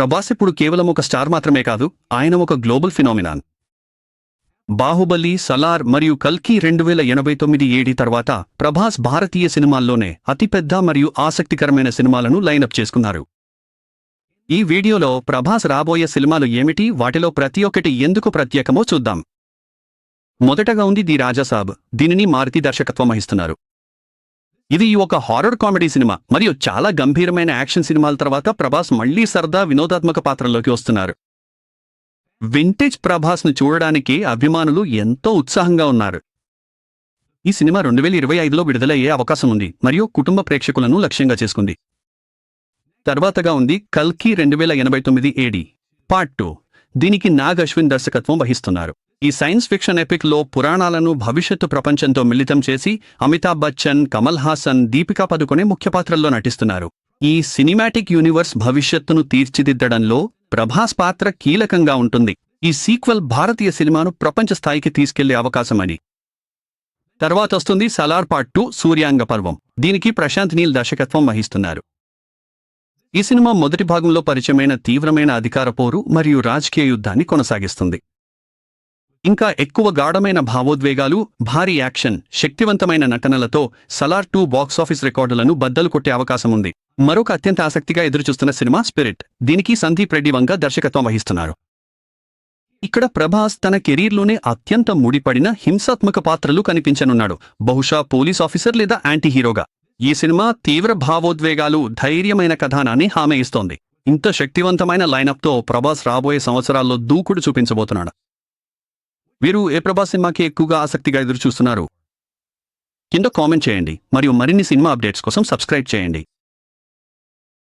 ప్రభాస్ ఇప్పుడు కేవలం ఒక స్టార్ మాత్రమే కాదు ఆయన ఒక గ్లోబల్ ఫినామినాన్. బాహుబలి సలార్ మరియు కల్కి రెండు వేల ఎనభై తొమ్మిది ఏడి తర్వాత ప్రభాస్ భారతీయ సినిమాల్లోనే అతిపెద్ద మరియు ఆసక్తికరమైన సినిమాలను లైనప్ చేసుకున్నారు. ఈ వీడియోలో ప్రభాస్ రాబోయే సినిమాలు ఏమిటి? వాటిలో ప్రతి ఒక్కటి ఎందుకు ప్రత్యేకమో చూద్దాం. మొదటగా ఉంది ది రాజాసాబ్. దీనిని మారుతి దర్శకత్వం వహిస్తున్నారు. ఇది ఒక హారర్ కామెడీ సినిమా మరియు చాలా గంభీరమైన యాక్షన్ సినిమాల తర్వాత ప్రభాస్ మళ్ళీ సరదా వినోదాత్మక పాత్రలోకి వస్తున్నారు. వింటేజ్ ప్రభాస్ను చూడడానికి అభిమానులు ఎంతో ఉత్సాహంగా ఉన్నారు. ఈ సినిమా రెండు వేల ఇరవై ఐదులో విడుదలయ్యే అవకాశం ఉంది మరియు కుటుంబ ప్రేక్షకులను లక్ష్యంగా చేసుకుంది. తర్వాతగా ఉంది కల్కి రెండు వేల ఎనభై తొమ్మిది ఏడి పార్ట్ టూ దీనికి నాగ్ అశ్విన్ దర్శకత్వం వహిస్తున్నారు. ఈ సైన్స్ ఫిక్షన్ ఎపిక్లో పురాణాలను భవిష్యత్తు ప్రపంచంతో మిళితం చేసి అమితాబ్ బచ్చన్ కమల్ హాసన్ దీపికా పదుకొనే ముఖ్య పాత్రల్లో నటిస్తున్నారు. ఈ సినిమాటిక్ యూనివర్స్ భవిష్యత్తును తీర్చిదిద్దడంలో ప్రభాస్ పాత్ర కీలకంగా ఉంటుంది. ఈ సీక్వెల్ భారతీయ సినిమాను ప్రపంచ స్థాయికి తీసుకెళ్ళే అవకాశమని. తర్వాత వస్తుంది సలార్ పార్ట్ టూ సూర్యాంగ పర్వం. దీనికి ప్రశాంత్ నీల్ దర్శకత్వం వహిస్తున్నారు. ఈ సినిమా మొదటి భాగంలో పరిచయమైన తీవ్రమైన అధికార పోరు మరియు రాజకీయ యుద్ధాన్ని కొనసాగిస్తుంది. ఇంకా ఎక్కువ గాఢమైన భావోద్వేగాలు భారీ యాక్షన్ శక్తివంతమైన నటనలతో సలార్ టూ బాక్సాఫీస్ రికార్డులను బద్దలు కొట్టే అవకాశం ఉంది. మరొక అత్యంత ఆసక్తిగా ఎదురుచూస్తున్న సినిమా స్పిరిట్. దీనికి సందీప్ రెడ్డి వంగ దర్శకత్వం వహిస్తున్నారు. ఇక్కడ ప్రభాస్ తన కెరీర్లోనే అత్యంత ముడిపడిన హింసాత్మక పాత్రలు కనిపించనున్నాడు. బహుశా పోలీస్ ఆఫీసర్ లేదా యాంటీ హీరోగా ఈ సినిమా తీవ్ర భావోద్వేగాలు ధైర్యమైన కథానాన్ని హామీ ఇస్తోంది. ఇంత శక్తివంతమైన లైనప్తో ప్రభాస్ రాబోయే సంవత్సరాల్లో దూకుడు చూపించబోతున్నాడు. వీరు ఏ ప్రభాస్ సినిమాకి ఎక్కువగా ఆసక్తిగా ఎదురు చూస్తున్నారు కింద కామెంట్ చేయండి. మరియు మరిన్ని సినిమా అప్డేట్స్ కోసం సబ్స్క్రైబ్ చేయండి.